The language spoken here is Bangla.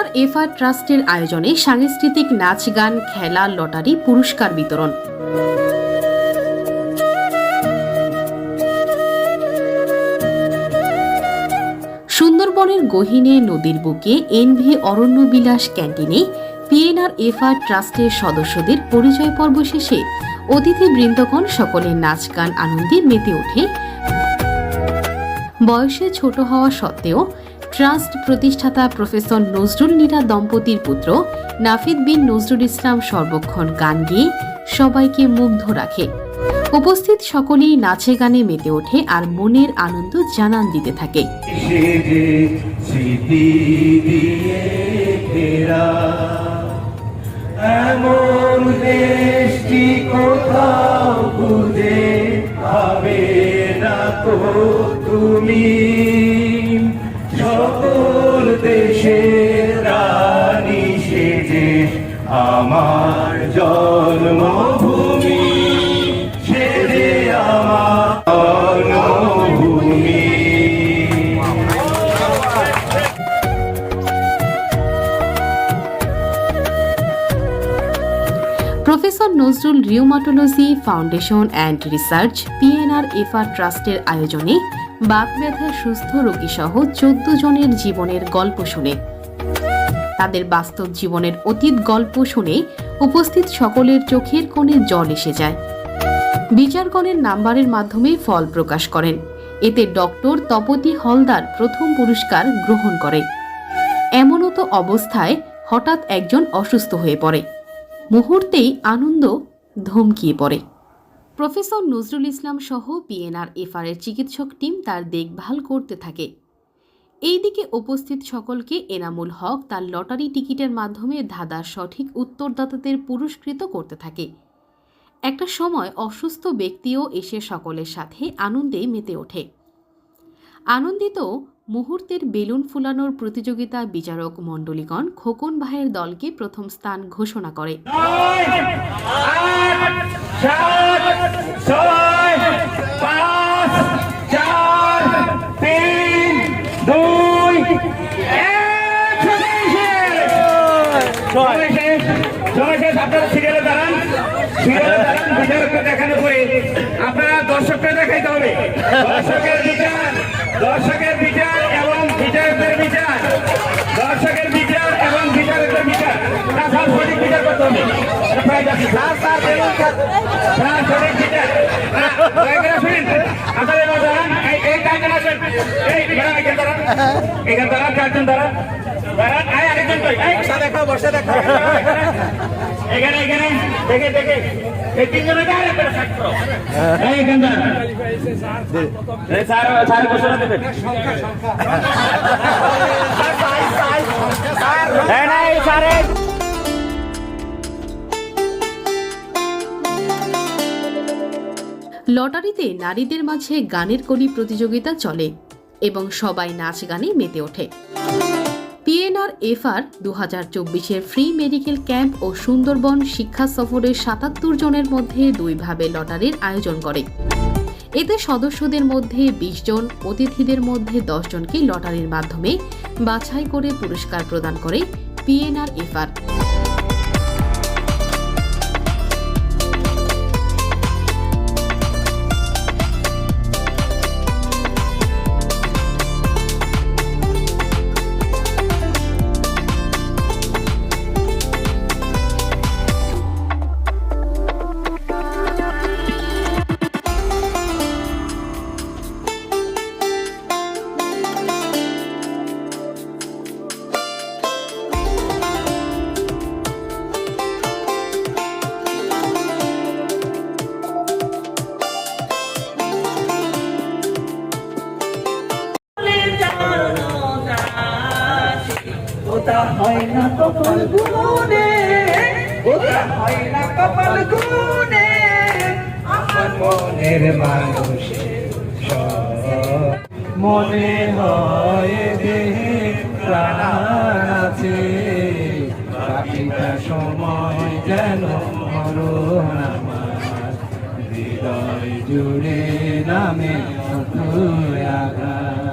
পিএনআর এফআর ট্রাস্টের আয়োজনে সাংস্কৃতিক নাচ, গান, খেলা, লটারি, পুরস্কার বিতরণ। সুন্দরবনের গহীনে নদীর বুকে এনভি অরণ্যবিলাস ক্যান্টিনে পিএনআর এফআর ট্রাস্টের সদস্যদের পরিচয় পর্ব শেষে অতিথি বৃন্দগণ সকলের নাচ, গান, আনন্দে মেতে ওঠে। বয়সে ছোট হওয়া সত্ত্বেও ট্রাস্ট প্রতিষ্ঠাতা প্রফেসর নজরুল নীরা দম্পতির পুত্র নাফিদ বিন নজরুল ইসলাম সর্বক্ষণ গান গেয়ে সবাইকে মুগ্ধ রাখে। উপস্থিত সকলেই নাচে গানে মেতে ওঠে আর মনের আনন্দ জানান দিতে থাকে। তুমি? আমার জন্মভূমি সেজে আমার জন্মভূমি। Professor Nazrul rheumatology foundation and research PNR FR ট্রাস্টের আয়োজনে বাত ব্যথা সুস্থ রোগী সহ চোদ্দ জনের জীবনের গল্প শুনে তাদের বাস্তব জীবনের অতীত গল্প শুনে উপস্থিত সকলের চোখের কোণে জল এসে যায়। বিচারগণের নাম্বারের মাধ্যমে ফল প্রকাশ করেন। এতে ডক্টর তপতি হলদার প্রথম পুরস্কার গ্রহণ করে। এমনত অবস্থায় হঠাৎ একজন অসুস্থ হয়ে পড়ে। মুহূর্তেই আনন্দ ধমকিয়ে পড়ে। প্রফেসর নজরুল ইসলাম সহ পিএনআর এফআর এর চিকিৎসক টিম তার দেখভাল করতে থাকে। এইদিকে উপস্থিত সকলকে এনামুল হক তার লটারি টিকিটের মাধ্যমে ধাঁধার সঠিক উত্তরদাতাদের পুরস্কৃত করতে থাকে একটা সময় অসুস্থ ব্যক্তিও এসে সকলের সাথে আনন্দে মেতে ওঠে আনন্দিত মুহূর্তের বেলুন ফুলানোর প্রতিযোগিতা বিচারক মণ্ডলীগণ খোকন ভাইয়ের দলকে প্রথম স্থান ঘোষণা করে আপনারা সিরিয়ালে দাঁড়ান সিরিয়ালে দাঁড়ান বিচারককে দেখানো পরে আপনারা দর্শককে দেখাইতে হবে দর্শকের বিচার দর্শকের বিচার এবং বিচারকদের বিচার দর্শকের বিচার এবং বিচারকদের বিচার প্রায় যাচ্ছি। Sir, sir, balloon sir. Sir, সঠিক বিচার। হ্যাঁ, দয়া করে শুনেন। আপনারা এবার দাঁড়ান। এই- এই চারজন আছেন। এই, দাঁড়ান, এখানে। চারজন এখানে এখানে দেখে দেখে। ঘোষণা দেবেন লটারিতে নারীদের মাঝে গানের কলি প্রতিযোগিতা চলে। এবং সবাই নাচ গানে মেতে ওঠে। পিএনআর এফআর দু হাজার চব্বিশের ফ্রি মেডিকেল ক্যাম্প ও সুন্দরবন শিক্ষা সফরের সাতাত্তর জনের মধ্যে দুইভাবে লটারির আয়োজন করে। এতে সদস্যদের মধ্যে বিশ জন, অতিথিদের মধ্যে দশ জনকে লটারির মাধ্যমে বাছাই করে পুরস্কার প্রদান করে পিএনআর এফআর। ওটা হয় না কপাল গুনে ওটা হয় না কপাল গুনে আমার মনের মানুষের সব মনে হয় দেহে প্রাণ আছে। বাকিটা সময় যেন মরণ হৃদয় জুড়ে নামে আঘাত।